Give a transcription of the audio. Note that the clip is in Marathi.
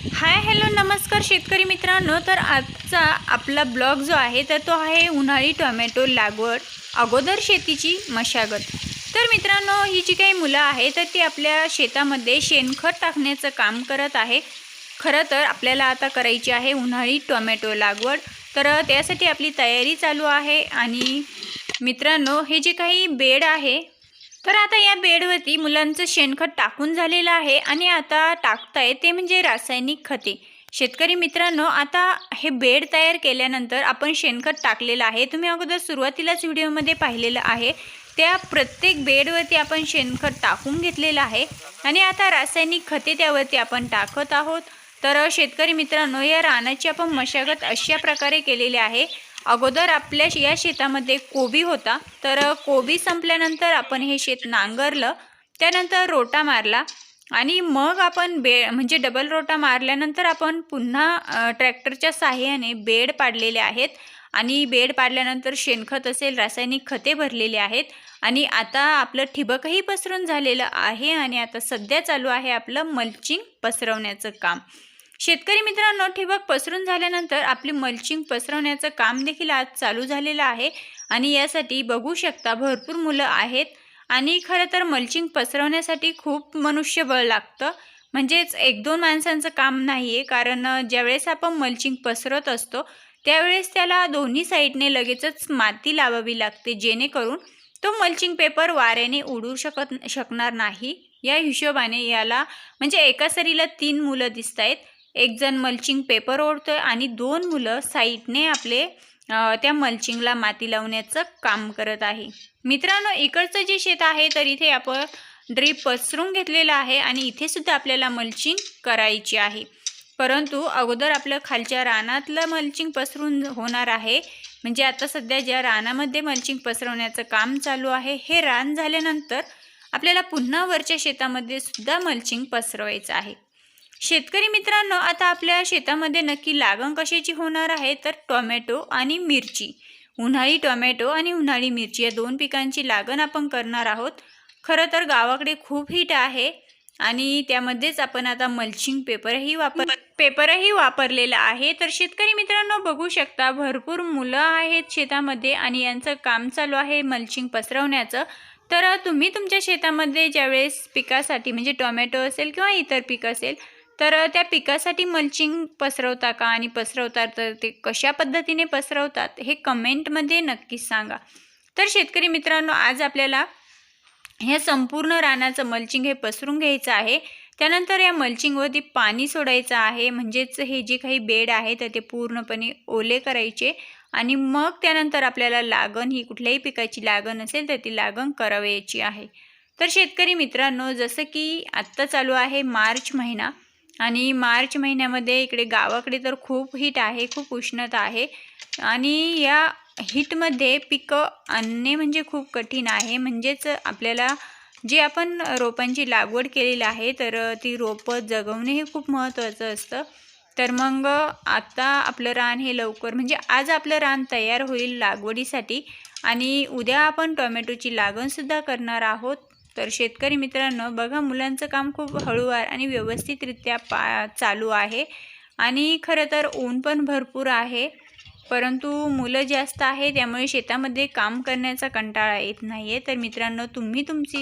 हाय हॅलो नमस्कार शेतकरी मित्रांनो. तर आजचा आपला ब्लॉग जो आहे तर तो आहे उन्हाळी टोमॅटो लागवड अगोदर शेतीची मशागत. तर मित्रांनो ही जी काही मुलं आहे तर ती आपल्या शेतामध्ये शेणखत टाकण्याचं काम करत आहे. खरं तर आपल्याला आता करायची आहे उन्हाळी टोमॅटो लागवड. तर त्यासाठी आपली तयारी चालू आहे. आणि मित्रांनो हे जे काही बेड आहे तर आता या बेडवरती मुलांचं शेणखत टाकून झालेलं आहे आणि आता टाकताय ते म्हणजे रासायनिक खते. शेतकरी मित्रांनो आता हे बेड तयार केल्यानंतर आपण शेणखत टाकलेलं आहे. तुम्ही अगोदर सुरुवातीलाच व्हिडिओमध्ये पाहिलेलं आहे. त्या प्रत्येक बेडवरती आपण शेणखत टाकून घेतलेलं आहे आणि आता रासायनिक खते त्यावरती आपण टाकत आहोत. तर शेतकरी मित्रांनो या रानाची आपण मशागत अशा प्रकारे केलेली आहे. अगोदर आपल्या या शेतामध्ये कोबी होता. तर कोबी संपल्यानंतर आपण हे शेत नांगरलं. त्यानंतर रोटा मारला. आणि मग आपण बे म्हणजे डबल रोटा मारल्यानंतर आपण पुन्हा ट्रॅक्टरच्या साह्याने बेड पाडलेले आहेत. आणि बेड पाडल्यानंतर शेणखत असेल रासायनिक खते भरलेले आहेत. आणि आता आपलं ठिबकही पसरून झालेलं आहे. आणि आता सध्या चालू आहे आपलं मल्चिंग पसरवण्याचं काम. शेतकरी मित्रांनो ठिबक पसरून झाल्यानंतर आपली मल्चिंग पसरवण्याचं काम देखील आज चालू झालेलं आहे. आणि यासाठी बघू शकता भरपूर मुलं आहेत. आणि खरं तर मल्चिंग पसरवण्यासाठी खूप मनुष्यबळ लागतं. म्हणजेच एक दोन माणसांचं काम नाही आहे कारण ज्यावेळेस आपण मल्चिंग पसरत असतो त्यावेळेस त्याला दोन्ही साईडने लगेचच माती लावावी लागते. जेणेकरून तो मल्चिंग पेपर वाऱ्याने उडू शकत शकणार नाही. या हिशोबाने याला म्हणजे एका सरीला तीन मुलं दिसत आहेत एक जण मल्चिंग पेपर ओढतोय आणि दोन मुलं साईटने आपले त्या मल्चिंगला माती लावण्याचं काम करत आहे. मित्रांनो इकडचं जे शेत आहे तर इथे आपण ड्रीप पसरून घेतलेलं आहे आणि इथे सुद्धा आपल्याला मल्चिंग करायची आहे. परंतु अगोदर आपलं खालच्या रानातलं मल्चिंग पसरून होणार आहे. म्हणजे आता सध्या ज्या रानामध्ये मल्चिंग पसरवण्याचं काम चालू आहे हे रान झाल्यानंतर आपल्याला पुन्हा वरच्या शेतामध्ये सुद्धा मल्चिंग पसरवायचं आहे. शेतकरी मित्रांनो आता आपल्या शेतामध्ये नक्की लागण कशाची होणार आहे? तर टोमॅटो आणि मिरची. उन्हाळी टोमॅटो आणि उन्हाळी मिरची या दोन पिकांची लागण आपण करणार आहोत. खरं तर गावाकडे खूप हिट आहे आणि त्यामध्येच आपण आता मल्चिंग पेपरही वापर पेपरही वापरलेला आहे. तर शेतकरी मित्रांनो बघू शकता भरपूर मुलं आहेत शेतामध्ये आणि यांचं काम चालू आहे मल्चिंग पसरवण्याचं. तर तुम्ही तुमच्या शेतामध्ये ज्यावेळेस पिकासाठी म्हणजे टोमॅटो असेल किंवा इतर पीक असेल तर त्या पिकासाठी मल्चिंग पसरवता का आणि पसरवतात तर ते कशा पद्धतीने पसरवतात हे कमेंटमध्ये नक्कीच सांगा. तर शेतकरी मित्रांनो आज आपल्याला ह्या संपूर्ण रानाचं मल्चिंग हे पसरून घ्यायचं आहे. त्यानंतर या मल्चिंगवरती पाणी सोडायचं आहे. म्हणजेच हे जे काही बेड आहे तर ते पूर्णपणे ओले करायचे आणि मग त्यानंतर आपल्याला लागण ही कुठल्याही पिकाची लागण असेल तर ती लागण करावयाची आहे. तर शेतकरी मित्रांनो जसं की आत्ता चालू आहे मार्च महिना आणि मार्च महिन्यामध्ये इकडे गावाकडे तर खूप हीट आहे खूप उष्णता आहे. आणि या हीटमध्ये पिकं आणणे म्हणजे खूप कठीण आहे. म्हणजेच आपल्याला जे आपण रोपांची लागवड केलेली आहे तर ती रोपं जगवणे हे खूप महत्त्वाचं असतं. तर मग आता आपलं रान हे लवकर म्हणजे आज आपलं रान तयार होईल लागवडीसाठी. आणि उद्या आपण टोमॅटोची लागणसुद्धा करणार आहोत. तर शेतकरी मित्रांनो बघा मुलांचं काम खूप हळूवार आणि व्यवस्थितरित्या पा चालू आहे. आणि खरं तर ऊन पण भरपूर आहे. परंतु मुलं जास्त आहे त्यामुळे शेतामध्ये काम करण्याचा कंटाळा येत नाही आहे तर मित्रांनो तुम्ही तुमची